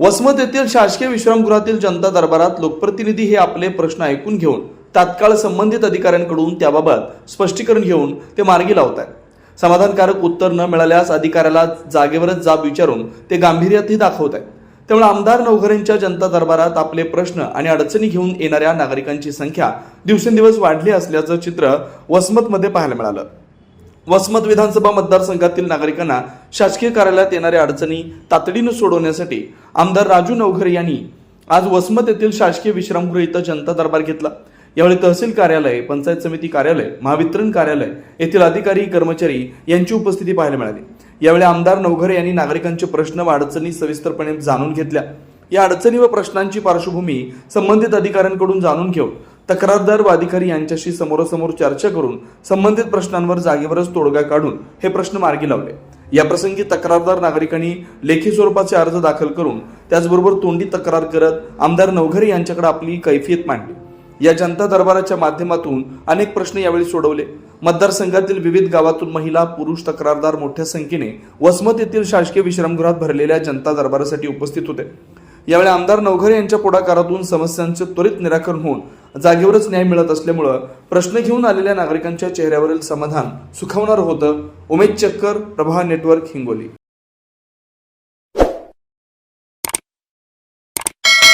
वसमत येथील शासकीय विश्रामगृहातील जनता दरबारात लोकप्रतिनिधी हे आपले प्रश्न ऐकून घेऊन तात्काळ संबंधित अधिकाऱ्यांकडून त्याबाबत स्पष्टीकरण घेऊन ते मार्गी लावत आहेत समाधानकारक उत्तर न मिळाल्यास अधिकाऱ्याला जागेवरच जाब विचारून ते गांभीर्यातही दाखवत आहेत त्यामुळे आमदार नवघरेंच्या जनता दरबारात आपले प्रश्न आणि अडचणी घेऊन येणाऱ्या नागरिकांची संख्या दिवसेंदिवस वाढली असल्याचं चित्र वसमतमध्ये पाहायला मिळालं. वसमत विधानसभा मतदारसंघातील नागरिकांना शासकीय कार्यालयात येणाऱ्या अडचणी तातडीनं सोडवण्यासाठी आमदार राजू नवघरे यांनी आज वसमत येथील शासकीय विश्रामगृह इथं जनता दरबार घेतला. यावेळी तहसील कार्यालय पंचायत समिती कार्यालय महावितरण कार्यालय येथील अधिकारी कर्मचारी यांची उपस्थिती पाहायला मिळाली. यावेळी आमदार नवघरे यांनी नागरिकांचे प्रश्न व अडचणी सविस्तरपणे जाणून घेतल्या. या अडचणी व प्रश्नांची पार्श्वभूमी संबंधित अधिकाऱ्यांकडून जाणून घेऊन तक्रारदार व अधिकारी यांच्याशी समोरासमोर चर्चा करून संबंधित प्रश्नांवर जागेवरच तोडगा काढून हे प्रश्न मार्गी लावले. या प्रसंगी तक्रारदार नागरिकांनी लेखी स्वरूपाचे अर्ज दाखल करून त्याचबरोबर तोंडी तक्रार करत आमदार नवघरे यांच्याकडे आपली कैफियत मांडली. या जनता दरबाराच्या माध्यमातून अनेक प्रश्न यावेळी सोडवले. मतदारसंघातील विविध गावातून महिला पुरुष तक्रारदार मोठ्या संख्येने वसमत येथील शासकीय विश्रामगृहात भरलेल्या जनता दरबारासाठी उपस्थित होते. यावेळी आमदार नवघरे यांच्या पुढाकारातून समस्यांचे त्वरित निराकरण होऊन जागेवरच न्याय मिळत असल्यामुळं प्रश्न घेऊन आलेल्या नागरिकांच्या चेहऱ्यावरील समाधान सुखावणार होतं. उमेद चक्कर प्रभा नेटवर्क हिंगोली.